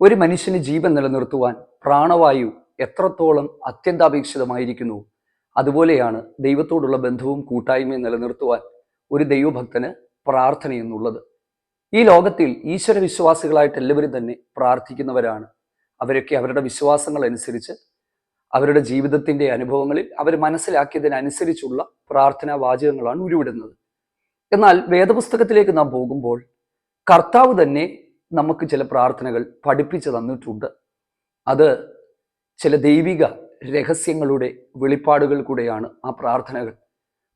ഒരു മനുഷ്യന് ജീവൻ നിലനിർത്തുവാൻ പ്രാണവായു എത്രത്തോളം അത്യന്താപേക്ഷിതമായിരിക്കുന്നു? അതുപോലെയാണ് ദൈവത്തോടുള്ള ബന്ധവും കൂട്ടായ്മയും നിലനിർത്തുവാൻ ഒരു ദൈവഭക്തന് പ്രാർത്ഥന എന്നുള്ളത്. ഈ ലോകത്തിൽ ഈശ്വര വിശ്വാസികളായിട്ട് എല്ലാവരും തന്നെ പ്രാർത്ഥിക്കുന്നവരാണ്. അവരൊക്കെ അവരുടെ വിശ്വാസങ്ങൾ അനുസരിച്ച് അവരുടെ ജീവിതത്തിന്റെ അനുഭവങ്ങളിൽ അവർ മനസ്സിലാക്കിയതിനനുസരിച്ചുള്ള പ്രാർത്ഥനാ വാചകങ്ങളാണ് ഉരുവിടുന്നത്. എന്നാൽ വേദപുസ്തകത്തിലേക്ക് നാം പോകുമ്പോൾ കർത്താവ് തന്നെ നമുക്ക് ചില പ്രാർത്ഥനകൾ പഠിപ്പിച്ചു തന്നിട്ടുണ്ട്. അത് ചില ദൈവിക രഹസ്യങ്ങളുടെ വെളിപ്പാടുകൾ കൂടെയാണ് ആ പ്രാർത്ഥനകൾ.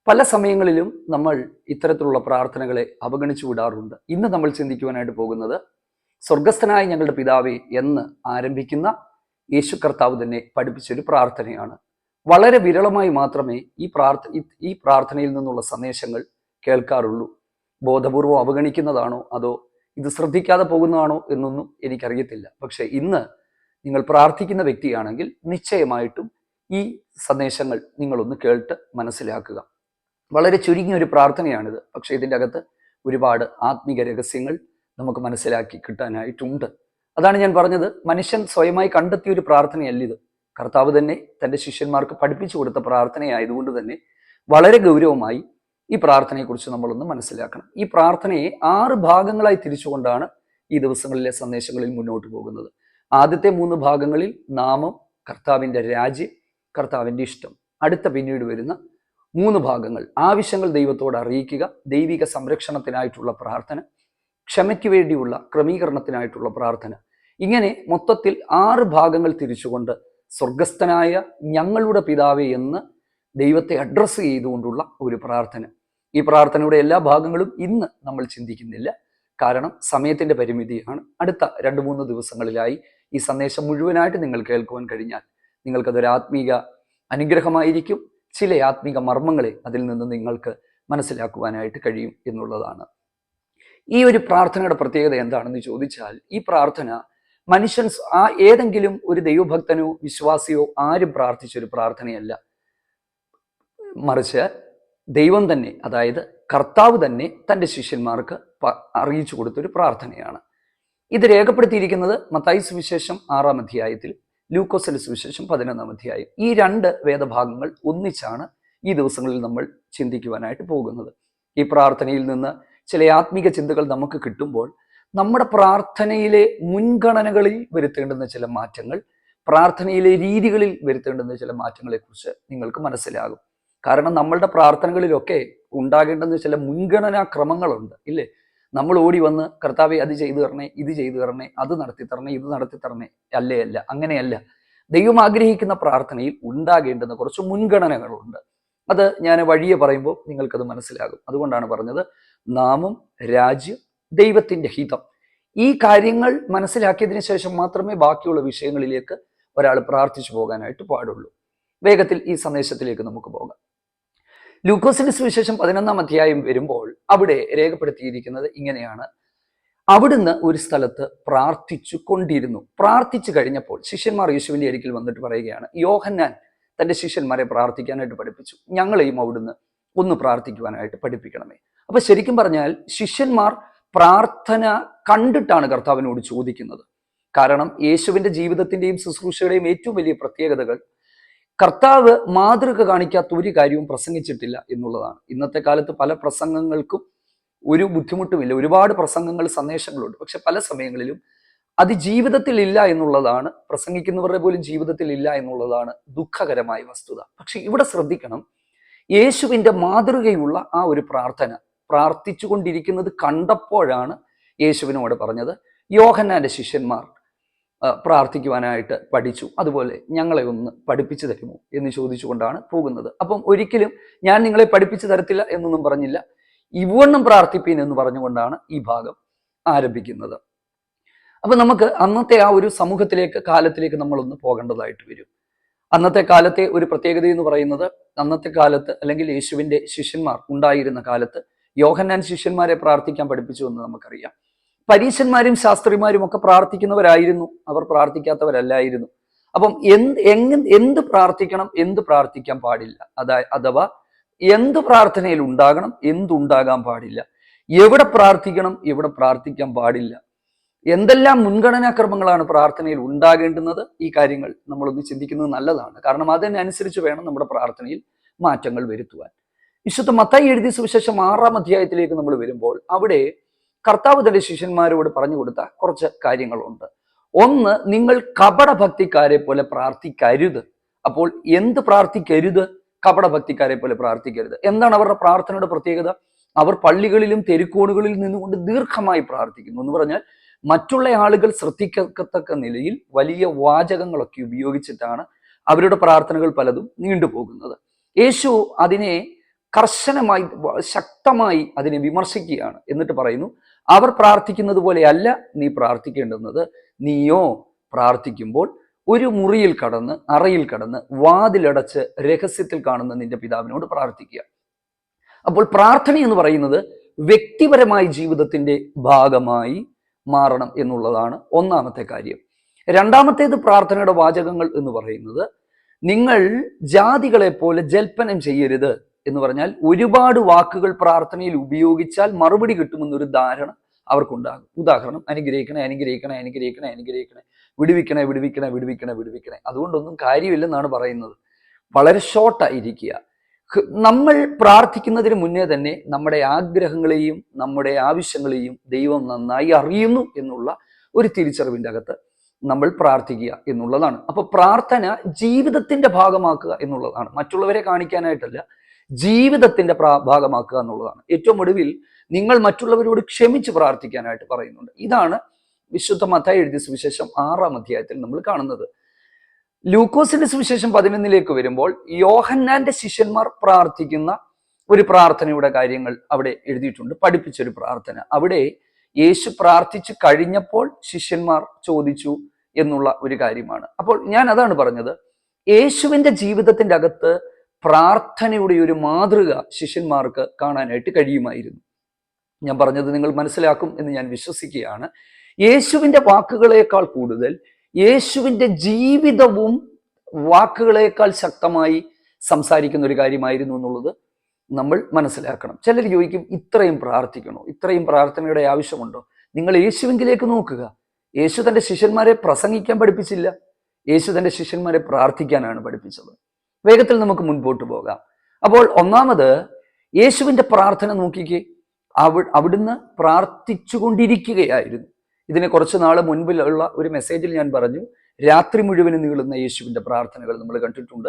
പല സമയങ്ങളിലും നമ്മൾ ഇത്തരത്തിലുള്ള പ്രാർത്ഥനകളെ അവഗണിച്ചു വിടാറുണ്ട്. ഇന്ന് നമ്മൾ ചിന്തിക്കുവാനായിട്ട് പോകുന്നത് സ്വർഗസ്ഥനായ ഞങ്ങളുടെ പിതാവേ എന്ന് ആരംഭിക്കുന്ന യേശു കർത്താവ് തന്നെ പഠിപ്പിച്ചൊരു പ്രാർത്ഥനയാണ്. വളരെ വിരളമായി മാത്രമേ ഈ പ്രാർത്ഥ ഈ- പ്രാർത്ഥനയിൽ നിന്നുള്ള സന്ദേശങ്ങൾ കേൾക്കാറുള്ളൂ. ബോധപൂർവം അവഗണിക്കുന്നതാണോ അതോ ഇത് ശ്രദ്ധിക്കാതെ പോകുന്നതാണോ എന്നൊന്നും എനിക്കറിയത്തില്ല. പക്ഷെ ഇന്ന് നിങ്ങൾ പ്രാർത്ഥിക്കുന്ന വ്യക്തിയാണെങ്കിൽ നിശ്ചയമായിട്ടും ഈ സന്ദേശങ്ങൾ നിങ്ങളൊന്ന് കേട്ട് മനസ്സിലാക്കുക. വളരെ ചുരുങ്ങിയ ഒരു പ്രാർത്ഥനയാണിത്. പക്ഷേ ഇതിന്റെ അകത്ത് ഒരുപാട് ആത്മീക രഹസ്യങ്ങൾ നമുക്ക് മനസ്സിലാക്കി കിട്ടാനായിട്ടുണ്ട്. അതാണ് ഞാൻ പറഞ്ഞത്. മനുഷ്യൻ സ്വയമായി കണ്ടെത്തിയ ഒരു പ്രാർത്ഥനയല്ല ഇത്. കർത്താവ് തന്നെ തന്റെ ശിഷ്യന്മാർക്ക് പഠിപ്പിച്ചു കൊടുത്ത പ്രാർത്ഥനയായതുകൊണ്ട് തന്നെ വളരെ ഗൗരവമായി ഈ പ്രാർത്ഥനയെക്കുറിച്ച് നമ്മളൊന്ന് മനസ്സിലാക്കണം. ഈ പ്രാർത്ഥനയെ ആറ് ഭാഗങ്ങളായി തിരിച്ചുകൊണ്ടാണ് ഈ ദിവസങ്ങളിലെ സന്ദേശങ്ങളിൽ മുന്നോട്ട് പോകുന്നത്. ആദ്യത്തെ മൂന്ന് ഭാഗങ്ങളിൽ നാമം കർത്താവിന്റെ രാജ്യം കർത്താവിന്റെ ഇഷ്ടം. അടുത്ത പിന്നീട് വരുന്ന മൂന്ന് ഭാഗങ്ങൾ. ആവശ്യങ്ങൾ ദൈവത്തോട് അറിയിക്കുക ദൈവിക സംരക്ഷണത്തിനായിട്ടുള്ള പ്രാർത്ഥന ക്ഷമയ്ക്ക് വേണ്ടിയുള്ള ക്രമീകരണത്തിനായിട്ടുള്ള പ്രാർത്ഥന. ഇങ്ങനെ മൊത്തത്തിൽ ആറ് ഭാഗങ്ങൾ തിരിച്ചുകൊണ്ട് സ്വർഗസ്ഥനായ ഞങ്ങളുടെ പിതാവേ എന്ന് ദൈവത്തെ അഡ്രസ്സ് ചെയ്തുകൊണ്ടുള്ള ഒരു പ്രാർത്ഥന. ഈ പ്രാർത്ഥനയുടെ എല്ലാ ഭാഗങ്ങളും ഇന്ന് നമ്മൾ ചിന്തിക്കുന്നില്ല. കാരണം സമയത്തിന്റെ പരിമിതിയാണ്. അടുത്ത രണ്ട് മൂന്ന് ദിവസങ്ങളിലായി ഈ സന്ദേശം മുഴുവനായിട്ട് നിങ്ങൾ കേൾക്കുവാൻ കഴിഞ്ഞാൽ നിങ്ങൾക്കതൊരു ആത്മീക അനുഗ്രഹമായിരിക്കും. ചില ആത്മീക മർമ്മങ്ങളെ അതിൽ നിന്ന് നിങ്ങൾക്ക് മനസ്സിലാക്കുവാനായിട്ട് കഴിയും എന്നുള്ളതാണ്. ഈ ഒരു പ്രാർത്ഥനയുടെ പ്രത്യേകത എന്താണെന്ന് ചോദിച്ചാൽ ഈ പ്രാർത്ഥന മനുഷ്യൻ ആ ഏതെങ്കിലും ഒരു ദൈവഭക്തനോ വിശ്വാസിയോ ആരും പ്രാർത്ഥിച്ച ഒരു പ്രാർത്ഥനയല്ല. മറിച്ച് ദൈവം തന്നെ അതായത് കർത്താവ് തന്നെ തന്റെ ശിഷ്യന്മാർക്ക് അറിയിച്ചു കൊടുത്തൊരു പ്രാർത്ഥനയാണ്. ഇത് രേഖപ്പെടുത്തിയിരിക്കുന്നത് മത്തായി സുവിശേഷം ആറാം അധ്യായത്തിൽ ലൂക്കോസിന്റെ സുവിശേഷം പതിനൊന്നാം അധ്യായം. ഈ രണ്ട് വേദഭാഗങ്ങൾ ഒന്നിച്ചാണ് ഈ ദിവസങ്ങളിൽ നമ്മൾ ചിന്തിക്കുവാനായിട്ട് പോകുന്നത്. ഈ പ്രാർത്ഥനയിൽ നിന്ന് ചില ആത്മീക ചിന്തകൾ നമുക്ക് കിട്ടുമ്പോൾ നമ്മുടെ പ്രാർത്ഥനയിലെ മുൻഗണനകളിൽ വരുത്തേണ്ടുന്ന ചില മാറ്റങ്ങൾ പ്രാർത്ഥനയിലെ രീതികളിൽ വരുത്തേണ്ടുന്ന ചില മാറ്റങ്ങളെക്കുറിച്ച് നിങ്ങൾക്ക് മനസ്സിലാകും. കാരണം നമ്മളുടെ പ്രാർത്ഥനകളിലൊക്കെ ഉണ്ടാകേണ്ടെന്ന് ചില മുൻഗണനാ ക്രമങ്ങളുണ്ട് ഇല്ലേ? നമ്മൾ ഓടി വന്ന് കർത്താവെ അത് ചെയ്തു തരണേ ഇത് ചെയ്തു തരണേ അത് നടത്തി തരണേ ഇത് നടത്തി തരണേ അല്ലേ അല്ല അങ്ങനെയല്ല. ദൈവം ആഗ്രഹിക്കുന്ന പ്രാർത്ഥനയിൽ ഉണ്ടാകേണ്ടുന്ന കുറച്ച് മുൻഗണനകളുണ്ട്. അത് ഞാൻ വഴിയെ പറയുമ്പോൾ നിങ്ങൾക്കത് മനസ്സിലാകും. അതുകൊണ്ടാണ് പറഞ്ഞത് നാമം രാജ്യം ദൈവത്തിന്റെ ഹിതം. ഈ കാര്യങ്ങൾ മനസ്സിലാക്കിയതിന് ശേഷം മാത്രമേ ബാക്കിയുള്ള വിഷയങ്ങളിലേക്ക് ഒരാൾ പ്രാർത്ഥിച്ചു പോകാനായിട്ട് പാടുള്ളൂ. വേഗത്തിൽ ഈ സന്ദേശത്തിലേക്ക് നമുക്ക് പോകാം. ലൂക്കോസിന്റെ സുവിശേഷം പതിനൊന്നാം അധ്യായം വരുമ്പോൾ അവിടെ രേഖപ്പെടുത്തിയിരിക്കുന്നത് ഇങ്ങനെയാണ്. അവിടുന്ന് ഒരു സ്ഥലത്ത് പ്രാർത്ഥിച്ചു കൊണ്ടിരുന്നു. പ്രാർത്ഥിച്ചു കഴിഞ്ഞപ്പോൾ ശിഷ്യന്മാർ യേശുവിന്റെ അരികിൽ വന്നിട്ട് പറയുകയാണ് യോഹന്നാൻ തന്റെ ശിഷ്യന്മാരെ പ്രാർത്ഥിക്കാനായിട്ട് പഠിപ്പിച്ചു. ഞങ്ങളെയും അവിടുന്ന് ഒന്ന് പ്രാർത്ഥിക്കുവാനായിട്ട് പഠിപ്പിക്കണമേ. അപ്പൊ ശരിക്കും പറഞ്ഞാൽ ശിഷ്യന്മാർ പ്രാർത്ഥന കണ്ടിട്ടാണ് കർത്താവിനോട് ചോദിക്കുന്നത്. കാരണം യേശുവിന്റെ ജീവിതത്തിന്റെയും ശുശ്രൂഷയുടെയും ഏറ്റവും വലിയ പ്രത്യേകതകൾ കർത്താവ് മാതൃക കാണിക്കാത്ത ഒരു കാര്യവും പ്രസംഗിച്ചിട്ടില്ല എന്നുള്ളതാണ്. ഇന്നത്തെ കാലത്ത് പല പ്രസംഗങ്ങൾക്കും ഒരു ബുദ്ധിമുട്ടുമില്ല. ഒരുപാട് പ്രസംഗങ്ങൾ സന്ദേശങ്ങളുണ്ട്. പക്ഷെ പല സമയങ്ങളിലും അത് ജീവിതത്തിൽ ഇല്ല എന്നുള്ളതാണ്. പ്രസംഗിക്കുന്നവരുടെ പോലും ജീവിതത്തിൽ ഇല്ല എന്നുള്ളതാണ് ദുഃഖകരമായ വസ്തുത. പക്ഷെ ഇവിടെ ശ്രദ്ധിക്കണം യേശുവിന്റെ മാതൃകയുള്ള ആ ഒരു പ്രാർത്ഥന പ്രാർത്ഥിച്ചുകൊണ്ടിരിക്കുന്നത് കണ്ടപ്പോഴാണ് യേശുവിനോട് പറഞ്ഞത് യോഹന്നാന്റെ ശിഷ്യന്മാർ പ്രാർത്ഥിക്കുവാനായിട്ട് പഠിച്ചു. അതുപോലെ ഞങ്ങളെ ഒന്ന് പഠിപ്പിച്ചു തരുമോ എന്ന് ചോദിച്ചുകൊണ്ടാണ് പോകുന്നത്. അപ്പം ഒരിക്കലും ഞാൻ നിങ്ങളെ പഠിപ്പിച്ചു തരത്തില്ല എന്നൊന്നും പറഞ്ഞില്ല. ഇവണ്ണം പ്രാർത്ഥിപ്പീൻ എന്ന് പറഞ്ഞുകൊണ്ടാണ് ഈ ഭാഗം ആരംഭിക്കുന്നത്. അപ്പൊ നമുക്ക് അന്നത്തെ ആ ഒരു സമൂഹത്തിലേക്ക് കാലത്തിലേക്ക് നമ്മളൊന്ന് പോകേണ്ടതായിട്ട് വരും. അന്നത്തെ കാലത്തെ ഒരു പ്രത്യേകത എന്ന് പറയുന്നത് അന്നത്തെ കാലത്ത് അല്ലെങ്കിൽ യേശുവിന്റെ ശിഷ്യന്മാർ ഉണ്ടായിരുന്ന കാലത്ത് യോഹന്നാൻ ശിഷ്യന്മാരെ പ്രാർത്ഥിക്കാൻ പഠിപ്പിച്ചു എന്ന് നമുക്കറിയാം. പരീശന്മാരും ശാസ്ത്രിമാരും ഒക്കെ പ്രാർത്ഥിക്കുന്നവരായിരുന്നു. അവർ പ്രാർത്ഥിക്കാത്തവരല്ലായിരുന്നു. അപ്പം എന്ത് എങ് എന്ത് പ്രാർത്ഥിക്കണം എന്ത് പ്രാർത്ഥിക്കാൻ പാടില്ല? അതാ അഥവാ എന്ത് പ്രാർത്ഥനയിൽ ഉണ്ടാകണം എന്തുണ്ടാകാൻ പാടില്ല? എവിടെ പ്രാർത്ഥിക്കണം എവിടെ പ്രാർത്ഥിക്കാൻ പാടില്ല? എന്തെല്ലാം മുൻഗണനാക്രമങ്ങളാണ് പ്രാർത്ഥനയിൽ ഉണ്ടാകേണ്ടുന്നത്? ഈ കാര്യങ്ങൾ നമ്മളൊന്ന് ചിന്തിക്കുന്നത് നല്ലതാണ്. കാരണം അതിനനുസരിച്ച് വേണം നമ്മുടെ പ്രാർത്ഥനയിൽ മാറ്റങ്ങൾ വരുത്തുവാൻ. വിശുദ്ധ മത്തായി എഴുതിയ സുവിശേഷം ആറാം അധ്യായത്തിലേക്ക് നമ്മൾ വരുമ്പോൾ അവിടെ കർത്താവ് തന്റെ ശിഷ്യന്മാരോട് പറഞ്ഞു കൊടുത്ത കുറച്ച് കാര്യങ്ങളുണ്ട്. ഒന്ന് നിങ്ങൾ കപടഭക്തിക്കാരെ പോലെ പ്രാർത്ഥിക്കരുത്. അപ്പോൾ എന്ത് പ്രാർത്ഥിക്കരുത്? കപടഭക്തിക്കാരെ പോലെ പ്രാർത്ഥിക്കരുത്. എന്താണ് അവരുടെ പ്രാർത്ഥനയുടെ പ്രത്യേകത? അവർ പള്ളികളിലും തെരുക്കോണുകളിൽ നിന്നുകൊണ്ട് ദീർഘമായി പ്രാർത്ഥിക്കുന്നു എന്ന് പറഞ്ഞാൽ മറ്റുള്ള ആളുകൾ ശ്രദ്ധിക്കത്തക്ക നിലയിൽ വലിയ വാചകങ്ങളൊക്കെ ഉപയോഗിച്ചിട്ടാണ് അവരുടെ പ്രാർത്ഥനകൾ പലതും നീണ്ടുപോകുന്നത്. യേശു അതിനെ കർശനമായി ശക്തമായി അതിനെ വിമർശിക്കുകയാണ്. എന്നിട്ട് പറയുന്നു അവർ പ്രാർത്ഥിക്കുന്നത് പോലെയല്ല നീ പ്രാർത്ഥിക്കേണ്ടുന്നത്. നീയോ പ്രാർത്ഥിക്കുമ്പോൾ ഒരു മുറിയിൽ കടന്ന് അറയിൽ കടന്ന് വാതിലടച്ച് രഹസ്യത്തിൽ കാണുന്ന നിന്റെ പിതാവിനോട് പ്രാർത്ഥിക്കുക. അപ്പോൾ പ്രാർത്ഥന എന്ന് പറയുന്നത് വ്യക്തിപരമായ ജീവിതത്തിന്റെ ഭാഗമായി മാറണം എന്നുള്ളതാണ് ഒന്നാമത്തെ കാര്യം. രണ്ടാമത്തേത് പ്രാർത്ഥനയുടെ വാചകങ്ങൾ എന്ന് പറയുന്നത് നിങ്ങൾ ജാതികളെ പോലെ ജൽപ്പനം ചെയ്യരുത്. എന്ന് പറഞ്ഞാൽ ഒരുപാട് വാക്കുകൾ പ്രാർത്ഥനയിൽ ഉപയോഗിച്ചാൽ മറുപടി കിട്ടുമെന്നൊരു ധാരണ അവർക്കുണ്ടാകും. ഉദാഹരണം അനുഗ്രഹിക്കണേ അനുഗ്രഹിക്കണേ അനുഗ്രഹിക്കണേ അനുഗ്രഹിക്കണേ. വിടുവിക്കണേ വിടുവിക്കണേ വിടുവിക്കണേ വിടുവിക്കണേ. അതുകൊണ്ടൊന്നും കാര്യമില്ലെന്നാണ് പറയുന്നത്. വളരെ ഷോർട്ടായിരിക്കുക നമ്മൾ പ്രാർത്ഥിക്കുന്നതിന് മുന്നേ തന്നെ നമ്മുടെ ആഗ്രഹങ്ങളെയും നമ്മുടെ ആവശ്യങ്ങളെയും ദൈവം നന്നായി അറിയുന്നു എന്നുള്ള ഒരു തിരിച്ചറിവിന്റെ അകത്ത് നമ്മൾ പ്രാർത്ഥിക്കുക എന്നുള്ളതാണ്. അപ്പൊ പ്രാർത്ഥന ജീവിതത്തിന്റെ ഭാഗമാക്കുക എന്നുള്ളതാണ്. മറ്റുള്ളവരെ കാണിക്കാനായിട്ടല്ല ജീവിതത്തിന്റെ ഭാഗമാക്കുക എന്നുള്ളതാണ്. ഏറ്റവും ഒടുവിൽ നിങ്ങൾ മറ്റുള്ളവരോട് ക്ഷമിച്ച് പ്രാർത്ഥിക്കാനായിട്ട് പറയുന്നുണ്ട്. ഇതാണ് വിശുദ്ധ മത്തായി എഴുതിയ സുവിശേഷം ആറാം അധ്യായത്തിൽ നമ്മൾ കാണുന്നത്. ലൂക്കോസിന്റെ സുവിശേഷം പതിനൊന്നിലേക്ക് വരുമ്പോൾ യോഹന്നാന്റെ ശിഷ്യന്മാർ പ്രാർത്ഥിക്കുന്ന ഒരു പ്രാർത്ഥനയുടെ കാര്യങ്ങൾ അവിടെ എഴുതിയിട്ടുണ്ട്. പഠിപ്പിച്ചൊരു പ്രാർത്ഥന. അവിടെ യേശു പ്രാർത്ഥിച്ചു കഴിഞ്ഞപ്പോൾ ശിഷ്യന്മാർ ചോദിച്ചു എന്നുള്ള ഒരു കാര്യമാണ്. അപ്പോൾ ഞാൻ അതാണ് പറഞ്ഞത്. യേശുവിന്റെ ജീവിതത്തിന്റെ അകത്ത് പ്രാർത്ഥനയുടെ ഒരു മാതൃക ശിഷ്യന്മാർക്ക് കാണാനായിട്ട് കഴിയുമായിരുന്നു. ഞാൻ പറഞ്ഞത് നിങ്ങൾ മനസ്സിലാക്കും എന്ന് ഞാൻ വിശ്വസിക്കുകയാണ്. യേശുവിന്റെ വാക്കുകളേക്കാൾ കൂടുതൽ യേശുവിന്റെ ജീവിതവും വാക്കുകളേക്കാൾ ശക്തമായി സംസാരിക്കുന്ന ഒരു കാര്യമായിരുന്നു എന്നുള്ളത് നമ്മൾ മനസ്സിലാക്കണം. ചിലർ ചോദിക്കും ഇത്രയും പ്രാർത്ഥിക്കണോ? ഇത്രയും പ്രാർത്ഥനയുടെ ആവശ്യമുണ്ടോ? നിങ്ങൾ യേശുവിങ്കിലേക്ക് നോക്കുക. യേശു തന്റെ ശിഷ്യന്മാരെ പ്രസംഗിക്കാൻ പഠിപ്പിച്ചില്ല. യേശു തന്റെ ശിഷ്യന്മാരെ പ്രാർത്ഥിക്കാനാണ് പഠിപ്പിച്ചത്. വേഗത്തിൽ നമുക്ക് മുൻപോട്ട് പോകാം. അപ്പോൾ ഒന്നാമത് യേശുവിന്റെ പ്രാർത്ഥന നോക്കിക്കേ. അവ അവിടുന്ന് പ്രാർത്ഥിച്ചുകൊണ്ടിരിക്കുകയായിരുന്നു. ഇതിനെ കുറച്ച് നാൾ മുൻപിലുള്ള ഒരു മെസ്സേജിൽ ഞാൻ പറഞ്ഞു. രാത്രി മുഴുവൻ നീളുന്ന യേശുവിന്റെ പ്രാർത്ഥനകൾ നമ്മൾ കണ്ടിട്ടുണ്ട്.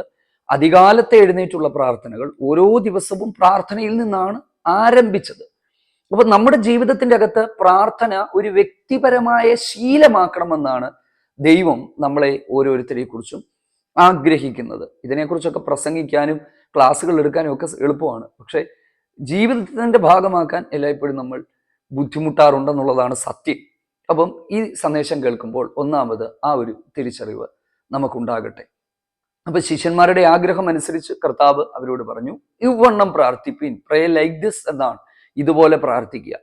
അധികാലത്തെ എഴുന്നേറ്റുള്ള പ്രാർത്ഥനകൾ ഓരോ ദിവസവും പ്രാർത്ഥനയിൽ നിന്നാണ് ആരംഭിച്ചത്. അപ്പൊ നമ്മുടെ ജീവിതത്തിന്റെ അകത്ത് പ്രാർത്ഥന ഒരു വ്യക്തിപരമായ ശീലമാക്കണമെന്നാണ് ദൈവം നമ്മളെ ഓരോരുത്തരെ കുറിച്ചും ആഗ്രഹിക്കുന്നത്. ഇതിനെക്കുറിച്ചൊക്കെ പ്രസംഗിക്കാനും ക്ലാസ്സുകൾ എടുക്കാനും ഒക്കെ എളുപ്പമാണ്. പക്ഷേ ജീവിതത്തിന്റെ ഭാഗമാക്കാൻ എല്ലായ്പ്പോഴും നമ്മൾ ബുദ്ധിമുട്ടാറുണ്ടെന്നുള്ളതാണ് സത്യം. അപ്പം ഈ സന്ദേശം കേൾക്കുമ്പോൾ ഒന്നാമത് ആ ഒരു തിരിച്ചറിവ് നമുക്കുണ്ടാകട്ടെ. അപ്പൊ ശിഷ്യന്മാരുടെ ആഗ്രഹം അനുസരിച്ച് കർത്താവ് അവരോട് പറഞ്ഞു ഇവണ്ണം പ്രാർത്ഥിപ്പിൻ പ്രേ ലൈക്ക് ദിസ് എന്നാണ്. ഇതുപോലെ പ്രാർത്ഥിക്കുക.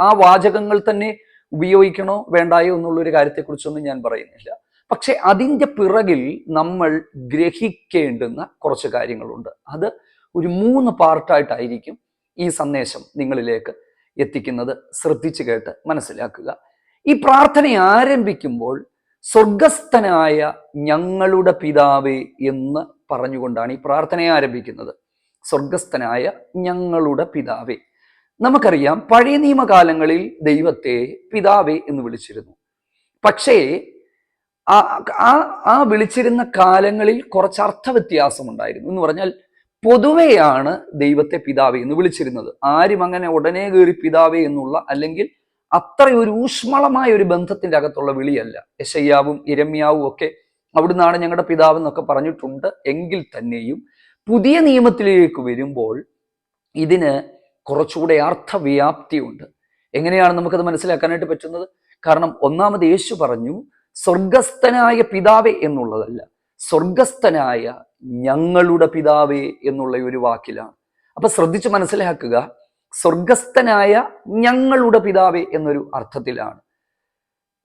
ആ വാചകങ്ങൾ തന്നെ ഉപയോഗിക്കണോ വേണ്ടായോ എന്നുള്ളൊരു കാര്യത്തെക്കുറിച്ചൊന്നും ഞാൻ പറയുന്നില്ല. പക്ഷെ അതിന്റെ പിറകിൽ നമ്മൾ ഗ്രഹിക്കേണ്ടുന്ന കുറച്ച് കാര്യങ്ങളുണ്ട്. അത് ഒരു മൂന്ന് പാർട്ടായിട്ടായിരിക്കും ഈ സന്ദേശം നിങ്ങളിലേക്ക് എത്തിക്കുന്നത്. ശ്രദ്ധിച്ചു കേട്ട് മനസ്സിലാക്കുക. ഈ പ്രാർത്ഥന ആരംഭിക്കുമ്പോൾ സ്വർഗസ്ഥനായ ഞങ്ങളുടെ പിതാവേ എന്ന് പറഞ്ഞുകൊണ്ടാണ് ഈ പ്രാർത്ഥന ആരംഭിക്കുന്നത്. സ്വർഗസ്ഥനായ ഞങ്ങളുടെ പിതാവേ. നമുക്കറിയാം പഴയ നിയമകാലങ്ങളിൽ ദൈവത്തെ പിതാവേ എന്ന് വിളിച്ചിരുന്നു. പക്ഷേ ആ ആ വിളിച്ചിരുന്ന കാലങ്ങളിൽ കുറച്ച് അർത്ഥവ്യത്യാസം ഉണ്ടായിരുന്നു എന്ന് പറഞ്ഞാൽ പൊതുവെയാണ് ദൈവത്തെ പിതാവേ എന്ന് വിളിച്ചിരുന്നത്. ആരും അങ്ങനെ ഉടനെ കയറി പിതാവേ എന്നുള്ള അല്ലെങ്കിൽ അത്ര ഒരു ഊഷ്മളമായ ഒരു ബന്ധത്തിന്റെ അകത്തുള്ള വിളിയല്ല. യശയ്യാവും ഇരമ്യാവും ഒക്കെ അവിടുന്നാണ് ഞങ്ങളുടെ പിതാവ് എന്നൊക്കെ പറഞ്ഞിട്ടുണ്ട്. എങ്കിൽ തന്നെയും പുതിയ നിയമത്തിലേക്ക് വരുമ്പോൾ ഇതിന് കുറച്ചുകൂടെ അർത്ഥവ്യാപ്തിയുണ്ട്. എങ്ങനെയാണ് നമുക്കത് മനസ്സിലാക്കാനായിട്ട് പറ്റുന്നത്? കാരണം ഒന്നാമത് യേശു പറഞ്ഞു സ്വർഗസ്ഥനായ പിതാവേ എന്നുള്ളതല്ല സ്വർഗസ്ഥനായ ഞങ്ങളുടെ പിതാവേ എന്നുള്ള ഒരു വാക്കിലാണ്. അപ്പൊ ശ്രദ്ധിച്ച് മനസ്സിലാക്കുക സ്വർഗസ്ഥനായ ഞങ്ങളുടെ പിതാവേ എന്നൊരു അർത്ഥത്തിലാണ്.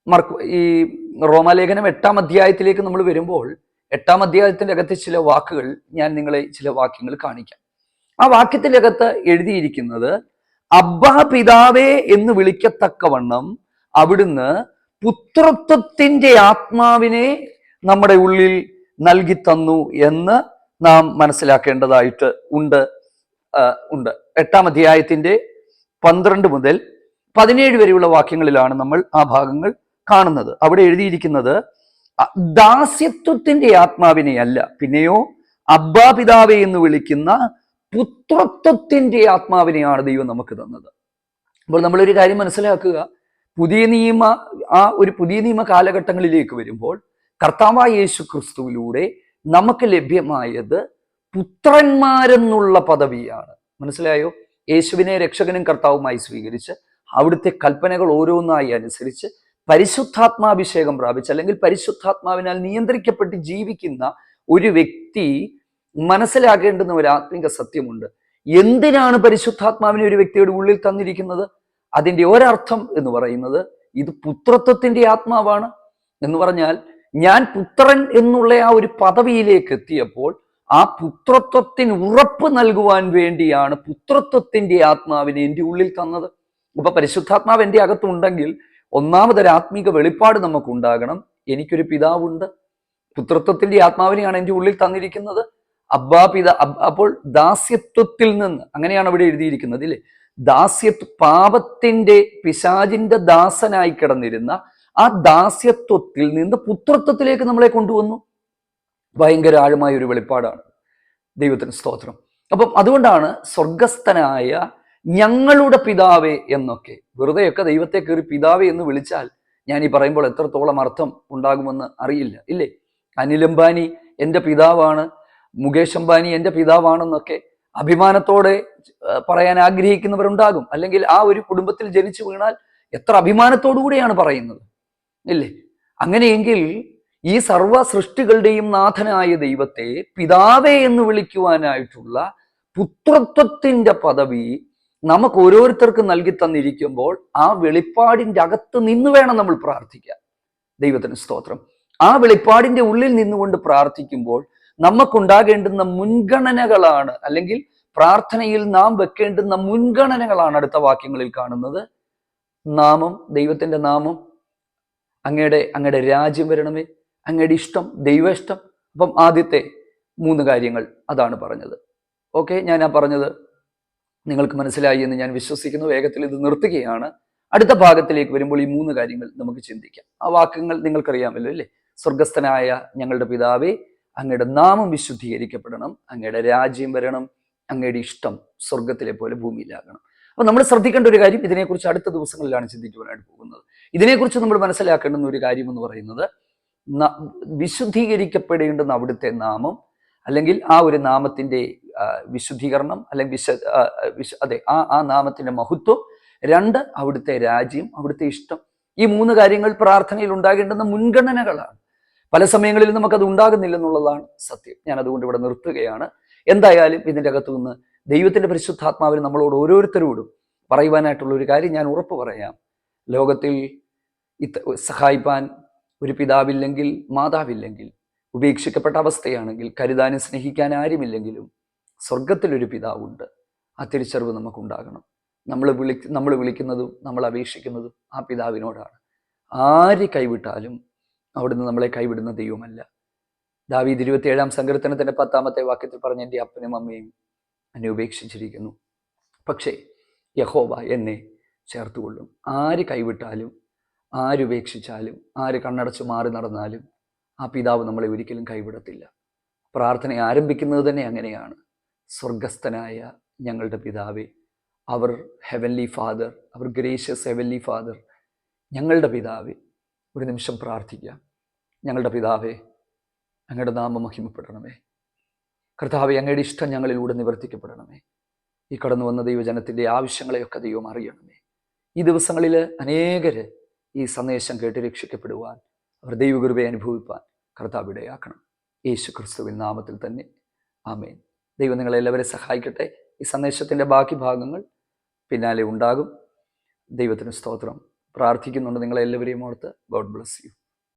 മർക്ക് ഈ റോമാലേഖനം എട്ടാം അധ്യായത്തിലേക്ക് നമ്മൾ വരുമ്പോൾ എട്ടാം അധ്യായത്തിന്റെ അകത്ത് ചില വാക്കുകൾ ഞാൻ നിങ്ങളെ ചില വാക്യങ്ങൾ കാണിക്കാം. ആ വാക്യത്തിന്റെ അകത്ത് എഴുതിയിരിക്കുന്നത് അബ്ബ പിതാവേ എന്ന് വിളിക്കത്തക്കവണ്ണം അവിടുന്ന് പുത്രത്വത്തിന്റെ ആത്മാവിനെ നമ്മുടെ ഉള്ളിൽ നൽകി തന്നു എന്ന് നാം മനസ്സിലാക്കേണ്ടതായിട്ട് ഉണ്ട് ഉണ്ട്. എട്ടാം അധ്യായത്തിന്റെ പന്ത്രണ്ട് മുതൽ പതിനേഴ് വരെയുള്ള വാക്യങ്ങളിലാണ് നമ്മൾ ആ ഭാഗങ്ങൾ കാണുന്നത്. അവിടെ എഴുതിയിരിക്കുന്നത് ദാസ്യത്വത്തിന്റെ ആത്മാവിനെ അല്ല പിന്നെയോ അബ്ബാപിതാവെ എന്ന് വിളിക്കുന്ന പുത്രത്വത്തിന്റെ ആത്മാവിനെയാണ് ദൈവം നമുക്ക് തന്നത്. അപ്പോൾ നമ്മളൊരു കാര്യം മനസ്സിലാക്കുക പുതിയ നിയമ ആ ഒരു പുതിയ നിയമ കാലഘട്ടങ്ങളിലേക്ക് വരുമ്പോൾ കർത്താവായ യേശു ക്രിസ്തുവിലൂടെ നമുക്ക് ലഭ്യമായത് പുത്രന്മാരെന്നുള്ള പദവിയാണ്. മനസ്സിലായോ? യേശുവിനെ രക്ഷകനും കർത്താവുമായി സ്വീകരിച്ച് അവിടുത്തെ കൽപ്പനകൾ ഓരോന്നായി അനുസരിച്ച് പരിശുദ്ധാത്മാഭിഷേകം പ്രാപിച്ച് അല്ലെങ്കിൽ പരിശുദ്ധാത്മാവിനാൽ നിയന്ത്രിക്കപ്പെട്ട് ജീവിക്കുന്ന ഒരു വ്യക്തി മനസ്സിലാക്കേണ്ടുന്ന ഒരു ആത്മിക സത്യമുണ്ട്. എന്തിനാണ് പരിശുദ്ധാത്മാവിനെ ഒരു വ്യക്തിയുടെ ഉള്ളിൽ തന്നിരിക്കുന്നത്? അതിന്റെ ഒരർത്ഥം എന്ന് പറയുന്നത് ഇത് പുത്രത്വത്തിന്റെ ആത്മാവാണ് എന്ന് പറഞ്ഞാൽ ഞാൻ പുത്രൻ എന്നുള്ള ആ ഒരു പദവിയിലേക്ക് എത്തിയപ്പോൾ ആ പുത്രത്വത്തിന് ഉറപ്പ് നൽകുവാൻ വേണ്ടിയാണ് പുത്രത്വത്തിന്റെ ആത്മാവിനെ എന്റെ ഉള്ളിൽ തന്നത്. അപ്പൊ പരിശുദ്ധാത്മാവ് എന്റെ അകത്തുണ്ടെങ്കിൽ ഒന്നാമതൊരു ആത്മീക വെളിപ്പാട് നമുക്ക് ഉണ്ടാകണം എനിക്കൊരു പിതാവുണ്ട്. പുത്രത്വത്തിന്റെ ആത്മാവിനെയാണ് എന്റെ ഉള്ളിൽ തന്നിരിക്കുന്നത്. അബ്ബാ പിത അപ്പോൾ ദാസ്യത്വത്തിൽ നിന്ന് അങ്ങനെയാണ് ഇവിടെ എഴുതിയിരിക്കുന്നത് ഇല്ലേ? ദാസ്യത്വ പാപത്തിന്റെ പിശാചിന്റെ ദാസനായി കിടന്നിരുന്ന ആ ദാസ്യത്വത്തിൽ നിന്ന് പുത്രത്വത്തിലേക്ക് നമ്മളെ കൊണ്ടുവന്നു. ഭയങ്കര ആഴമായ ഒരു വെളിപ്പാടാണ്. ദൈവത്തിന് സ്തോത്രം. അപ്പം അതുകൊണ്ടാണ് സ്വർഗസ്ഥനായ ഞങ്ങളുടെ പിതാവേ എന്നൊക്കെ വെറുതെയൊക്കെ ദൈവത്തെ കയറി പിതാവേ എന്ന് വിളിച്ചാൽ ഞാൻ ഈ പറയുമ്പോൾ എത്രത്തോളം അർത്ഥം ഉണ്ടാകുമെന്ന് അറിയില്ല ഇല്ലേ? അനിൽ അംബാനി എന്റെ പിതാവാണ് മുകേഷ് അംബാനി എന്റെ പിതാവാണെന്നൊക്കെ അഭിമാനത്തോടെ പറയാൻ ആഗ്രഹിക്കുന്നവരുണ്ടാകും. അല്ലെങ്കിൽ ആ ഒരു കുടുംബത്തിൽ ജനിച്ചു വീണാൽ എത്ര അഭിമാനത്തോടു കൂടിയാണ് പറയുന്നത്. ഇല്ലേ? അങ്ങനെയെങ്കിൽ ഈ സർവ സൃഷ്ടികളുടെയും നാഥനായ ദൈവത്തെ പിതാവേ എന്ന് വിളിക്കുവാനായിട്ടുള്ള പുത്രത്വത്തിന്റെ പദവി നമുക്ക് ഓരോരുത്തർക്കും നൽകി തന്നിരിക്കുമ്പോൾ ആ വെളിപ്പാടിന്റെ അകത്ത് നിന്ന് വേണം നമ്മൾ പ്രാർത്ഥിക്കാൻ. ദൈവത്തിന് സ്തോത്രം. ആ വെളിപ്പാടിന്റെ ഉള്ളിൽ നിന്നുകൊണ്ട് പ്രാർത്ഥിക്കുമ്പോൾ നമുക്കുണ്ടാകേണ്ടുന്ന മുൻഗണനകളാണ്. അല്ലെങ്കിൽ പ്രാർത്ഥനയിൽ നാം വെക്കേണ്ടുന്ന മുൻഗണനകളാണ് അടുത്ത വാക്യങ്ങളിൽ കാണുന്നത്. നാമം ദൈവത്തിന്റെ നാമം അങ്ങയുടെ അങ്ങയുടെ രാജ്യം വരണമേ അങ്ങയുടെ ഇഷ്ടം ദൈവ ഇഷ്ടം അപ്പം ആദ്യത്തെ മൂന്ന് കാര്യങ്ങൾ അതാണ് പറഞ്ഞത്. ഓക്കെ ഞാൻ ആ പറഞ്ഞത് നിങ്ങൾക്ക് മനസ്സിലായി എന്ന് ഞാൻ വിശ്വസിക്കുന്നു. വേഗത്തിൽ ഇത് നിർത്തുകയാണ്. അടുത്ത ഭാഗത്തിലേക്ക് വരുമ്പോൾ ഈ മൂന്ന് കാര്യങ്ങൾ നമുക്ക് ചിന്തിക്കാം. ആ വാക്യങ്ങൾ നിങ്ങൾക്കറിയാമല്ലോ അല്ലേ? സ്വർഗസ്ഥനായ ഞങ്ങളുടെ പിതാവേ അങ്ങയുടെ നാമം വിശുദ്ധീകരിക്കപ്പെടണം അങ്ങയുടെ രാജ്യം വരണം അങ്ങയുടെ ഇഷ്ടം സ്വർഗത്തിലെ പോലെ ഭൂമിയിലാകണം. അപ്പൊ നമ്മൾ ശ്രദ്ധിക്കേണ്ട ഒരു കാര്യം ഇതിനെക്കുറിച്ച് അടുത്ത ദിവസങ്ങളിലാണ് ചിന്തിക്കുവാനായിട്ട് പോകുന്നത്. ഇതിനെക്കുറിച്ച് നമ്മൾ മനസ്സിലാക്കേണ്ടുന്ന ഒരു കാര്യം എന്ന് പറയുന്നത് വിശുദ്ധീകരിക്കപ്പെടേണ്ടുന്ന അവിടുത്തെ നാമം അല്ലെങ്കിൽ ആ ഒരു നാമത്തിന്റെ വിശുദ്ധീകരണം അല്ലെങ്കിൽ വിശ വിശ അതെ ആ ആ നാമത്തിന്റെ മഹത്വം രണ്ട് അവിടുത്തെ രാജ്യം അവിടുത്തെ ഇഷ്ടം. ഈ മൂന്ന് കാര്യങ്ങൾ പ്രാർത്ഥനയിൽ ഉണ്ടാകേണ്ടുന്ന മുൻഗണനകളാണ്. പല സമയങ്ങളിൽ നമുക്കത് ഉണ്ടാകുന്നില്ല എന്നുള്ളതാണ് സത്യം. ഞാൻ അതുകൊണ്ട് ഇവിടെ നിർത്തുകയാണ്. എന്തായാലും ഇതിന്റെ അകത്തു നിന്ന് ദൈവത്തിന്റെ പരിശുദ്ധാത്മാവിന് നമ്മളോട് ഓരോരുത്തരോടും പറയുവാനായിട്ടുള്ള ഒരു കാര്യം ഞാൻ ഉറപ്പ് പറയാം. ലോകത്തിൽ ഇത്ത സഹായിപ്പാൻ ഒരു പിതാവില്ലെങ്കിൽ മാതാവില്ലെങ്കിൽ ഉപേക്ഷിക്കപ്പെട്ട അവസ്ഥയാണെങ്കിൽ കരുതാനും സ്നേഹിക്കാൻ ആരുമില്ലെങ്കിലും സ്വർഗത്തിലൊരു പിതാവുണ്ട്. ആ തിരിച്ചറിവ് നമുക്കുണ്ടാകണം. നമ്മൾ വിളി നമ്മൾ വിളിക്കുന്നതും നമ്മൾ അപേക്ഷിക്കുന്നതും ആ പിതാവിനോടാണ്. ആര് കൈവിട്ടാലും അവിടുന്ന് നമ്മളെ കൈവിടുന്ന ദൈവമല്ല. ദാവീദ് ഇരുപത്തിയേഴാം സങ്കീർത്തനത്തിന്റെ പത്താമത്തെ വാക്യത്തിൽ പറഞ്ഞ എന്റെ അപ്പനും അമ്മയും എന്നെ ഉപേക്ഷിച്ചിരിക്കുന്നു. പക്ഷേ യഹോവ എന്നെ ചേർത്തുകൊള്ളും. ആര് കൈവിട്ടാലും ആരുപേക്ഷിച്ചാലും ആര് കണ്ണടച്ചു മാറി നടന്നാലും ആ പിതാവ് നമ്മളെ ഒരിക്കലും കൈവിടത്തില്ല. പ്രാർത്ഥന ആരംഭിക്കുന്നത് തന്നെ അങ്ങനെയാണ്. സ്വർഗസ്ഥനായ ഞങ്ങളുടെ പിതാവേ our heavenly father our gracious heavenly father ഞങ്ങളുടെ പിതാവേ ഒരു നിമിഷം പ്രാർത്ഥിക്കാം. ഞങ്ങളുടെ പിതാവേ അങ്ങയുടെ നാമം മഹിമപ്പെടണമേ. കർത്താവെ അങ്ങയുടെ ഇഷ്ടം ഞങ്ങളിലൂടെ നിവർത്തിക്കപ്പെടണമേ. ഈ കടന്നു വന്ന ദൈവജനത്തിന്റെ ആവശ്യങ്ങളെയൊക്കെ ദൈവം അറിയണമേ. ഈ ദിവസങ്ങളിൽ അനേകർ ഈ സന്ദേശം കേട്ട് രക്ഷിക്കപ്പെടുവാൻ അവർ ദൈവകൃപയെ അനുഭവിപ്പാൻ കർത്താവ് ഇടയാക്കണം. യേശു ക്രിസ്തുവിൻ നാമത്തിൽ തന്നെ. ആമേൻ. ദൈവം നിങ്ങളെല്ലാവരെ സഹായിക്കട്ടെ. ഈ സന്ദേശത്തിന്റെ ബാക്കി ഭാഗങ്ങൾ പിന്നാലെ ഉണ്ടാകും. ദൈവത്തിന് സ്തോത്രം. പ്രാർത്ഥിക്കുന്നുണ്ട് നിങ്ങളെല്ലാവരെയും ഓർത്ത്. God bless you.